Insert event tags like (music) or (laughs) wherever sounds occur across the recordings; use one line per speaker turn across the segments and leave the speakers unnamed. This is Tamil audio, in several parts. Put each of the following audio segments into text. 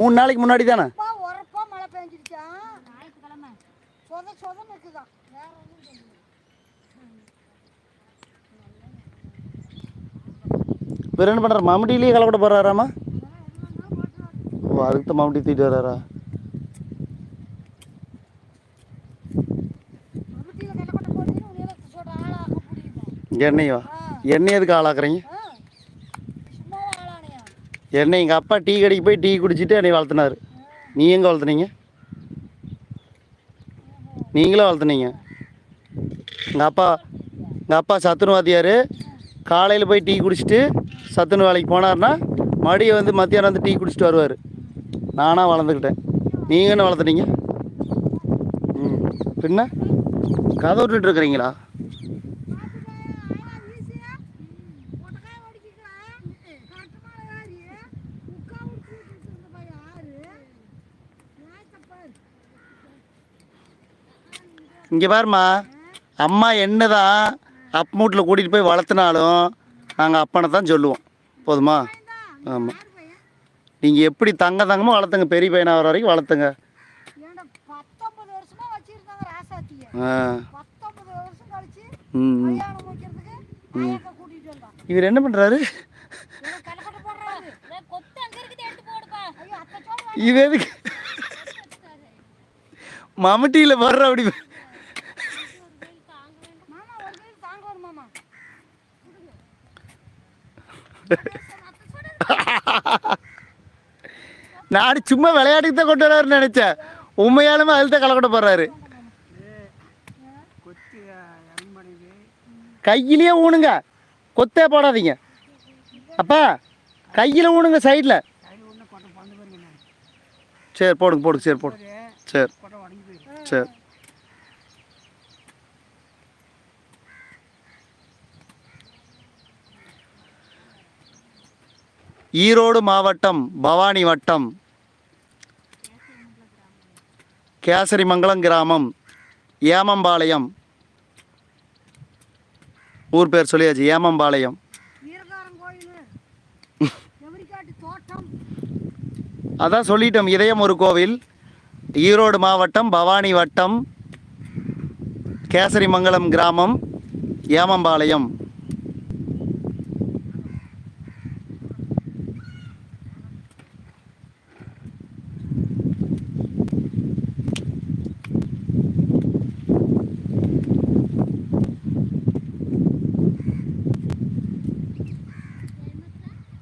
மூணு நாளைக்கு முன்னாடி தானே?
உரப்பா மழை பெஞ்சிருச்சா? ஞாயிற்றுக்கிழமை சொத சொதன்னு இருக்குதான் வேற ஒன்றும் தெரியல.
வேறு என்ன பண்ணுறாரு மம்முட்டிலேயே கலக்கூட போகிறாராமா ஓ அதுக்கு தான் மம்முட்டி தூக்கிட்டு வர்றாரா எண்ணெய்வா எண்ணெய் எதுக்கு ஆளாக்குறீங்க? என்னை எங்கள் அப்பா டீ கடைக்கு போய் டீ குடிச்சிட்டு என்னை வளர்த்துனாரு. நீ எங்கே வளர்த்துனீங்க? நீங்களும் வளர்த்துனீங்க. எங்கள் அப்பா எங்கள் அப்பா சத்துணு வாத்தியார். காலையில் போய் டீ குடிச்சிட்டு சத்துணு வேலைக்கு போனார்னா மறுபடியும் வந்து மத்தியானம் வந்து டீ குடிச்சிட்டு வருவார். நானாக வளர்ந்துக்கிட்டேன். நீங்கள் என்ன வளர்த்துனீங்க? ம். பின்ன? கதை விட்டுட்டு இங்கே பாரும்மா அம்மா என்ன தான் அப்பமூட்டில் கூட்டிகிட்டு போய் வளர்த்துனாலும் நாங்கள் அப்பனை தான் சொல்லுவோம். போதுமா? ஆமாம் நீங்கள் எப்படி தங்க தங்கமோ வளர்த்துங்க பெரிய பையனா வர வரைக்கும் வளர்த்துங்க.
ஏன்டா பத்தொன்பது வருஷமா வச்சிருந்தாங்க ராசாத்திய.
ஆ.
பத்தொன்பது வருஷம் கழிச்சு
ம் ம். இவர் என்ன பண்ணுறாரு இது எதுக்கு? மம்முட்டியில் வர்ற அப்படி (laughs) நான் சும்மா விளையாட்டுக்கு தான் கொண்டு வராருன்னு நினச்சேன். உண்மையாலுமே அதில் தான் கலக்கட்ட போடுறாரு கையிலேயே ஊனுங்க. கொத்தே போடாதீங்க. அப்பா கையில் ஊனுங்க சைடில் சரி போடுங்க போடுங்க சரி போடுங்க. சரி. சரி. ஈரோடு மாவட்டம் பவானி வட்டம் கேசரிமங்கலம் கிராமம் ஏமம்பாளையம். ஊர் பேர் சொல்லியாச்சு ஏமம்பாளையம். (laughs) அதான் சொல்லிட்டோம் இதயம் ஒரு கோவில். ஈரோடு மாவட்டம் பவானி வட்டம் கேசரிமங்கலம் கிராமம் ஏமம்பாளையம்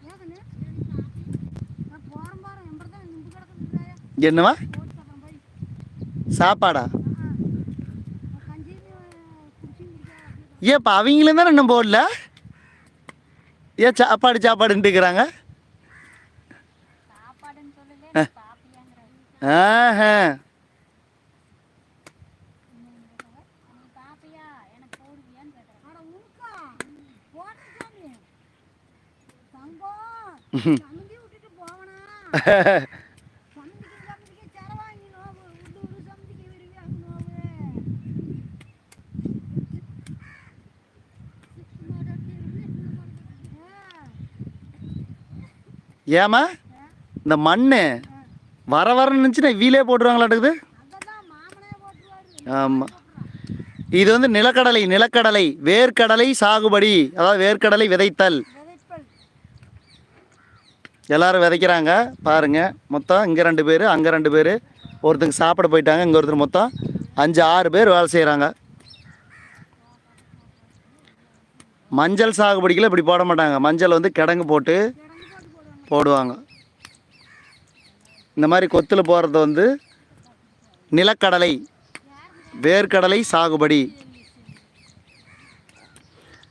ஏதுன்னு நான் போகிறேன் பாரு எம்பர் தான் நின்று கிடக்குறாயா
என்னவா சாப்பாடா? இப்போ அவங்களும் தானே இன்னும் போடல? ஏன் சாப்பாடு சாப்பாடுன்ட்டுக்கிறாங்க ஆஹா.
பாப்பியா எனக்கு (laughs) (laughs)
ஏமா இந்த மண் வர வரன்னு இருந்துச்சுன்னா வீலே போட்டுருவாங்களாட்டுக்குது? ஆமாம் இது வந்து நிலக்கடலை நிலக்கடலை வேர்க்கடலை சாகுபடி அதாவது வேர்க்கடலை விதைத்தல்.
எல்லோரும்
எல்லாரும் விதைக்கிறாங்க. பாருங்கள் மொத்தம் இங்கே ரெண்டு பேர் அங்கே ரெண்டு பேர். ஒருத்தங்க சாப்பிட போயிட்டாங்க இங்கே ஒருத்தர் மொத்தம் அஞ்சு ஆறு பேர் வேலை செய்கிறாங்க மஞ்சள் சாகுபடிக்கெல்லாம் இப்படி போட மாட்டாங்க. மஞ்சள் வந்து கிடங்கு போட்டு போடுவாங்க. இந்த மாதிரி கொத்தில் போடுறது வந்து நிலக்கடலை வேர்க்கடலை சாகுபடி.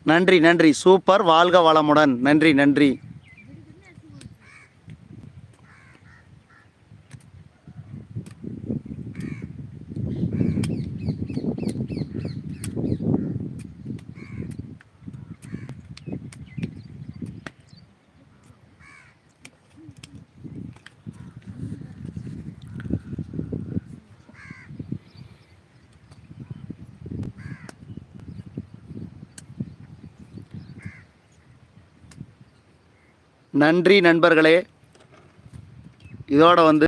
நன்றி நன்றி. சூப்பர். வாழ்க வளமுடன். நன்றி நன்றி. நன்றி நண்பர்களே. இதோட வந்து